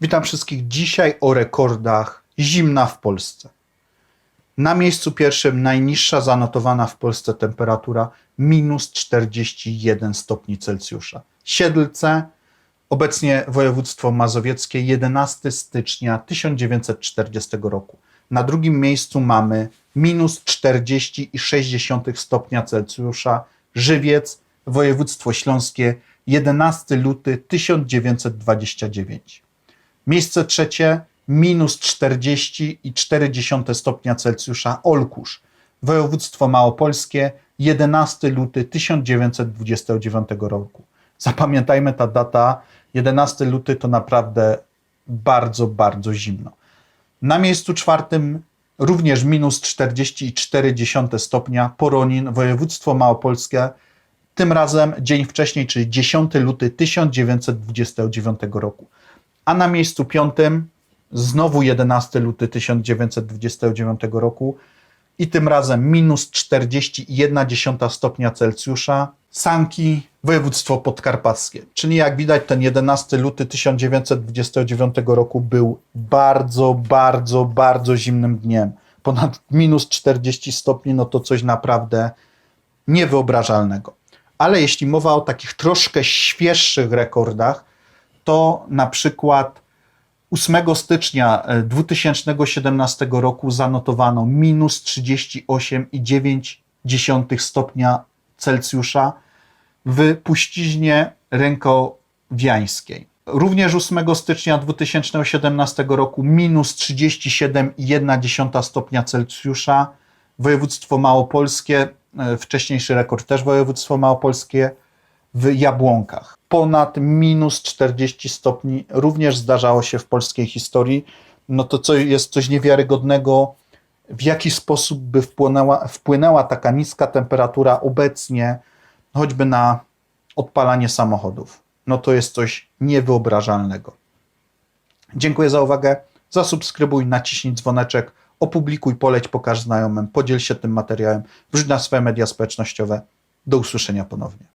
Witam wszystkich dzisiaj o rekordach zimna w Polsce. Na miejscu pierwszym najniższa zanotowana w Polsce temperatura minus 41 stopni Celsjusza. Siedlce, obecnie województwo mazowieckie, 11 stycznia 1940 roku. Na drugim miejscu mamy minus 40,6 stopnia Celsjusza. Żywiec, województwo śląskie, 11 luty 1929. Miejsce trzecie minus 40,4 stopnia Celsjusza Olkusz, województwo małopolskie, 11 luty 1929 roku. Zapamiętajmy ta data, 11 luty to naprawdę bardzo, bardzo zimno. Na miejscu czwartym również minus 40,4 stopnia Poronin, województwo małopolskie, tym razem dzień wcześniej, czyli 10 luty 1929 roku. A na miejscu piątym znowu 11 luty 1929 roku i tym razem minus 40,1 stopnia Celsjusza. Sanki, województwo podkarpackie. Czyli jak widać ten 11 luty 1929 roku był bardzo, bardzo, bardzo zimnym dniem. Ponad minus 40 stopni, no to coś naprawdę niewyobrażalnego. Ale jeśli mowa o takich troszkę świeższych rekordach, to na przykład 8 stycznia e, 2017 roku zanotowano minus 38,9 stopnia Celsjusza w puściźnie rękowiańskiej. Również 8 stycznia 2017 roku minus 37,1 stopnia Celsjusza, województwo małopolskie, e, wcześniejszy rekord też województwo małopolskie, w Jabłonkach. Ponad minus 40 stopni również zdarzało się w polskiej historii. No to co jest coś niewiarygodnego, w jaki sposób by wpłynęła, wpłynęła taka niska temperatura obecnie choćby na odpalanie samochodów. No to jest coś niewyobrażalnego. Dziękuję za uwagę. Zasubskrybuj, naciśnij dzwoneczek, opublikuj, poleć, pokaż znajomym, podziel się tym materiałem, wrzuć na swoje media społecznościowe. Do usłyszenia ponownie.